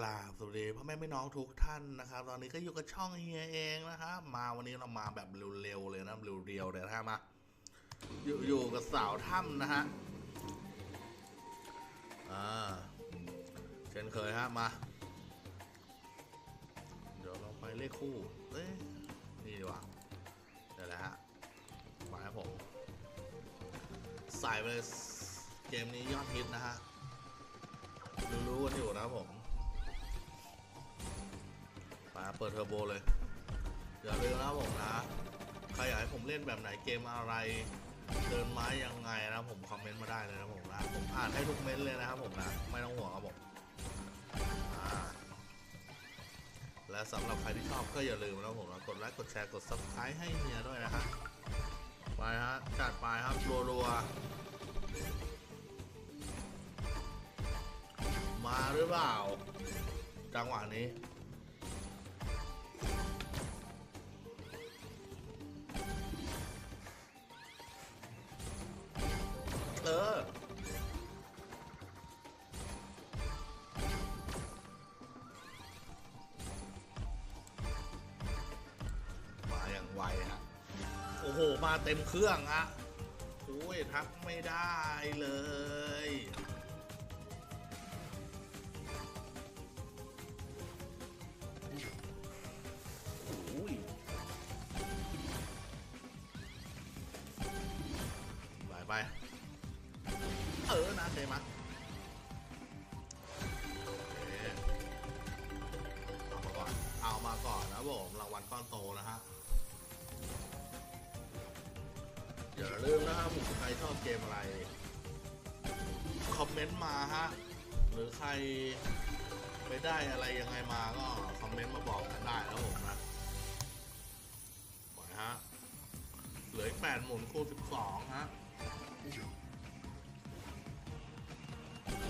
กราบสวัสดีพ่อแม่พี่น้องทุกท่านนะครับ ตอนนี้ก็อยู่กับช่องเฮียเองนะครับมาวันนี้เรามาแบบเร็วๆเลยนะเร็วๆเลยนะฮะมาอยู่อยู่กับสาวถ้ำนะฮะอ่าเช่นเคยฮะมา เดี๋ยวเราไปเลขคู่เอ้ยนี่ดีกว่าเดี๋ยวแหละฮะมาครับผมใส่ไปเลยเกมนี้ยอดฮิตนะฮะรู้ๆกันอยู่นะครับผม เปิดเทอร์โบเลย อย่าลืมนะผมนะ ใครอยากให้ผมเล่นแบบไหนเกมอะไร เดินไม้ยังไงนะผมคอมเมนต์มาได้เลยนะผมนะ ผมอ่านให้ทุกเม้นต์เลยนะครับผมนะ ไม่ต้องห่วงครับผมและสำหรับใครที่ชอบก็อย่าลืมนะผมนะกดไลค์กดแชร์กด subscribe ให้เฮียด้วยนะฮะไปฮะจัดไปครับรัวๆมาหรือเปล่า จังหวะนี้ มาเต็มเครื่องอะโอ้ยทักไม่ได้เลย โอ้ยไปไป เออนะเทมาโอเคเอามาก่อน เอามาก่อนนะผมรางวัลก้อนโตนะฮะ อย่าลืมนะครับผมใครชอบเกมอะไร คอมเมนต์มาฮะ หรือใครไปได้อะไรยังไงมาก็คอมเมนต์มาบอกกันได้แล้วผมนะปล่อยฮะ เหลืออีกแปดหมุนคูณสิบสองฮะ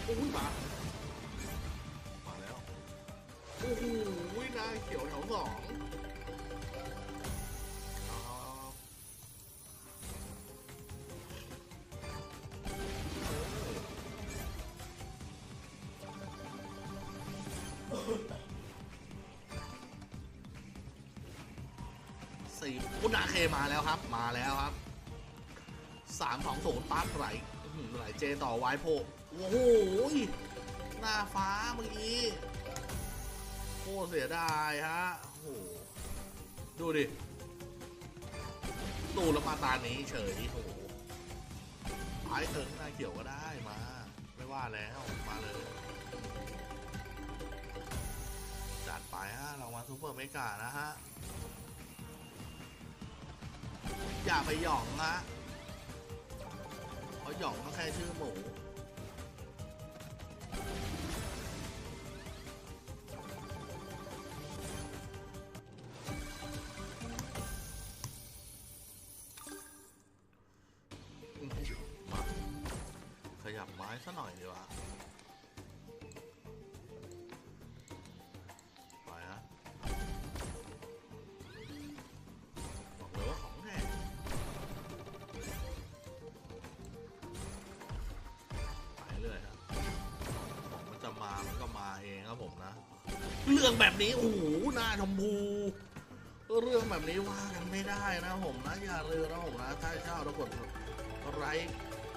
โอ้ยมา มาแล้ว โอ้โหหน้าเขียวแถวสอง สี่อุณาเคมาแล้วครับ มาแล้วครับสามสองศูนย์ปั๊บไหลไหลเจต่อไวโพโอ้โหหน้าฟ้าเมื่อกี้โคตรเสียดายฮะโอ้โหดูดิตูแล้วมาตานี้เฉยโอ้โหไอ้เอิงหน้าเขียวก็ได้มา ไม่ว่าแล้วมาเลยจัดไปฮะรางวัลซูเปอร์เมกานะฮะ อย่าไปหยองนะเพราะหยองก็แค่ชื่อหมู เรื่องแบบนี้โอ้โหหน้าชมพูเรื่องแบบนี้ว่ากันไม่ได้นะผมนะอย่าลืมนะผมนะถ้าชอบแล้วกดไลค์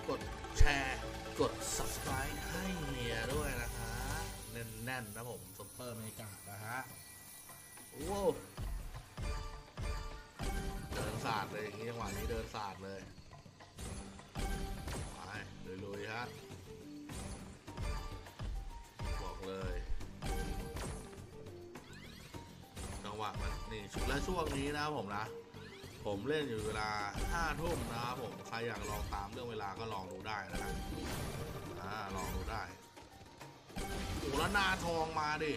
กดแชร์ กด subscribe ให้เมียด้วยนะคะแน่นๆนะผมซุปเปอร์เมกานะฮะโว้วเดินศาสตร์เลยอย่างนี้จังหวะนี้เดินศาสตร์เลยไปลุยๆฮะ หวะมันนี่และช่วงนี้นะครับผมนะ ผมเล่นอยู่เวลา5ทุ่มนะครับผมใครอยากลองตามเรื่องเวลาก็ลองดูได้นะครับอ่าลองดูได้โอ้แล้วหน้าทองมาดิ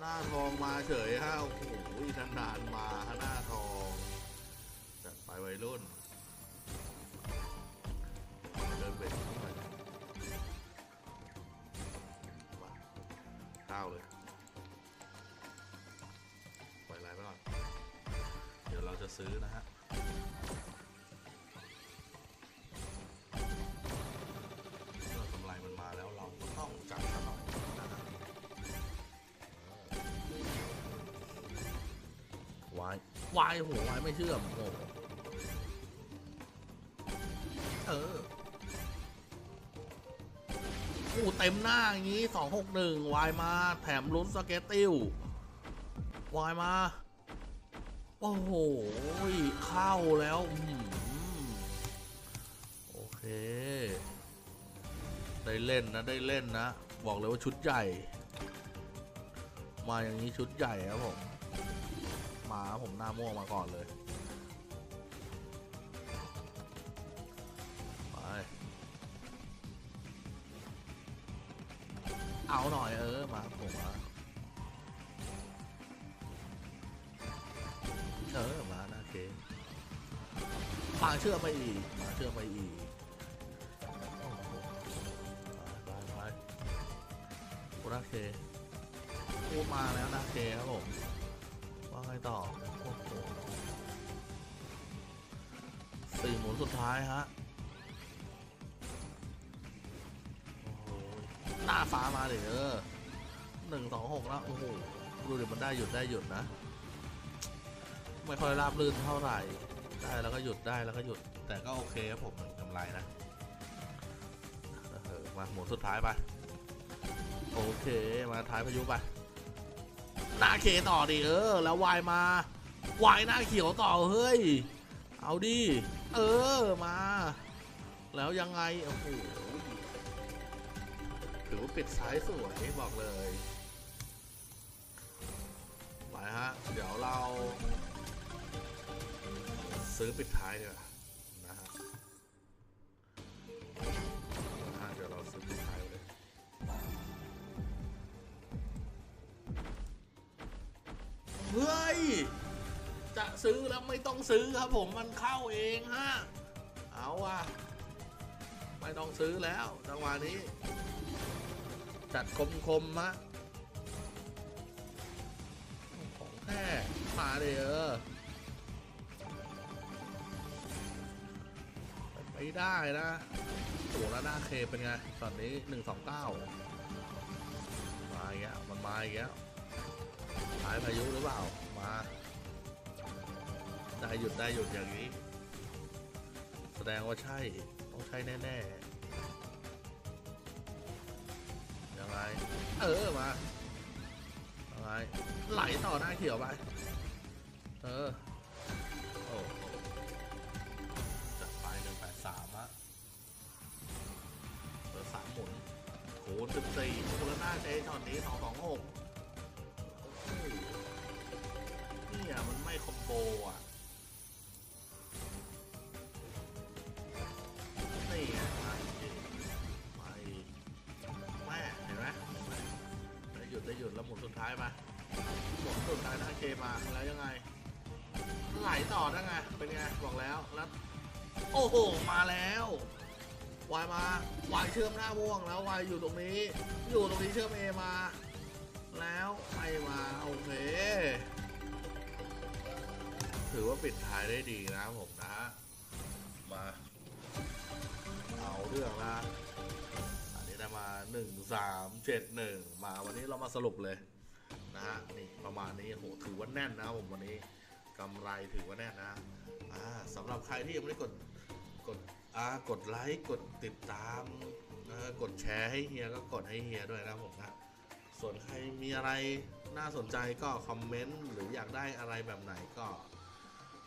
หน้าทองมาเฉยฮะโอ้โหนานมาหน้าทองจัดไปวัยรุ่นเดินเบ็ดเข้าไปมาก้าเลย ซื้อนะฮะเมื่อกำไรมันมาแล้วเราก็ต้องจัดซะหน่อยนะฮะวายวายโหวายไม่เชื่อมโอ้เออโอ้เต็มหน้าอย่างนี้สองหกหนึ่งวายมาแถมลุ้นสเกตติววายมา โอ้โห เข้าแล้วโอเค ได้เล่นนะ ได้เล่นนะ บอกเลยว่าชุดใหญ่ มาอย่างนี้ชุดใหญ่ครับผม มาผมหน้าม่วงมาก่อนเลยไปเอาหน่อยเออ มาผมมา มาเชื่อไปอีกมาเชื่อไปอีกโอ้โหไปไปโอนาเคพูดมาแล้วน้าเคครับผมว่าไงต่อโอ้โหสี่หมุนสุดท้ายฮะโอ้โหหน้าฟ้ามาเลยเออหนึ่งสองหกแล้วโอ้โหดูเดี๋ยวมันได้หยุดได้หยุดนะ ไม่ค่อยราบรื่นเท่าไหร่ ได้แล้วก็หยุดได้แล้วก็หยุด แต่ก็โอเคครับผมกำไรนะมาหมุนสุดท้ายไป โอเคมาท้ายพายุไปหน้าเคต่อดิเออ แล้ววายมาวายหน้าเขียวต่อเฮ้ย เอาดิเออมา แล้วยังไงโอ้โหถือว่าปิดซ้ายสวยบอกเลยไปฮะ เดี๋ยวเรา ซื้อปิดท้ายดีกว่านะฮะนะฮะเดี๋ยวเราซื้อปิดท้ายเลยเฮ้ย จะซื้อแล้วไม่ต้องซื้อครับผมมันเข้าเองฮะ เอาว่ะ ไม่ต้องซื้อแล้วจังหวะนี้ จัดคมๆมะของแท้มาเลยเออ ไปได้นะโอ้แล้วหน้าเคเป็นไง ตอนนี้หนึ่งสองเก้ามาอีกแล้วมันมาอีกแล้วหายพายุหรือเปล่า มา ได้หยุดได้หยุดอย่างนี้ แสดงว่าใช่ ต้องใช่แน่ๆ ยังไง เออ มายังไงไหลต่อหน้าเขียวไป เออ สิบสี่มูลค่าเจช็อตนี้สองสองหกนี่อะมันไม่คอมโบอะนี่อีกมาอีกแม่เห็นไหมได้หยุดได้หยุดแล้วหมุนสุดท้ายมาหมุนสุดท้ายหน้าเคมาแล้วยังไงไหลต่อได้ไงเป็นไงบอกแล้วแล้ว โอ้โห มาแล้ว วายมาวายเชื่อมหน้าม่วงแล้ววายอยู่ตรงนี้ อยู่ตรงนี้เชื่อมเอมา แล้วไอมาโอเค ถือว่าปิดท้ายได้ดีนะผมนะ มา เอาเรื่องนะอันนี้ได้มาหนึ่งสามเจ็ดหนึ่งมาวันนี้เรามาสรุปเลยนะฮะนี่ประมาณนี้โหถือว่าแน่นนะผมวันนี้กำไรถือว่าแน่นนะอ่าสำหรับใครที่ยังไม่ได้กดกด กดไลค์กดติดตามนะกดแชร์ให้เฮียก็กดให้เฮียด้วยนะผมนะส่วนใครมีอะไรน่าสนใจก็คอมเมนต์หรืออยากได้อะไรแบบไหนก็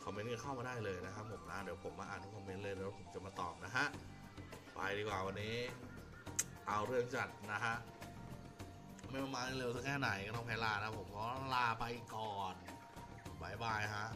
คอมเมนต์กันเข้ามาได้เลยนะครับผมนะเดี๋ยวผมมาอ่านทุกคอมเมนต์เลยแล้วผมจะมาตอบนะฮะไปดีกว่าวันนี้ เอาเรื่องจัดนะฮะไม่ว่ามาเร็วสักแค่ไหนก็ต้องแพ้ลานะผมเพราะลาไปก่อนบายบายฮะ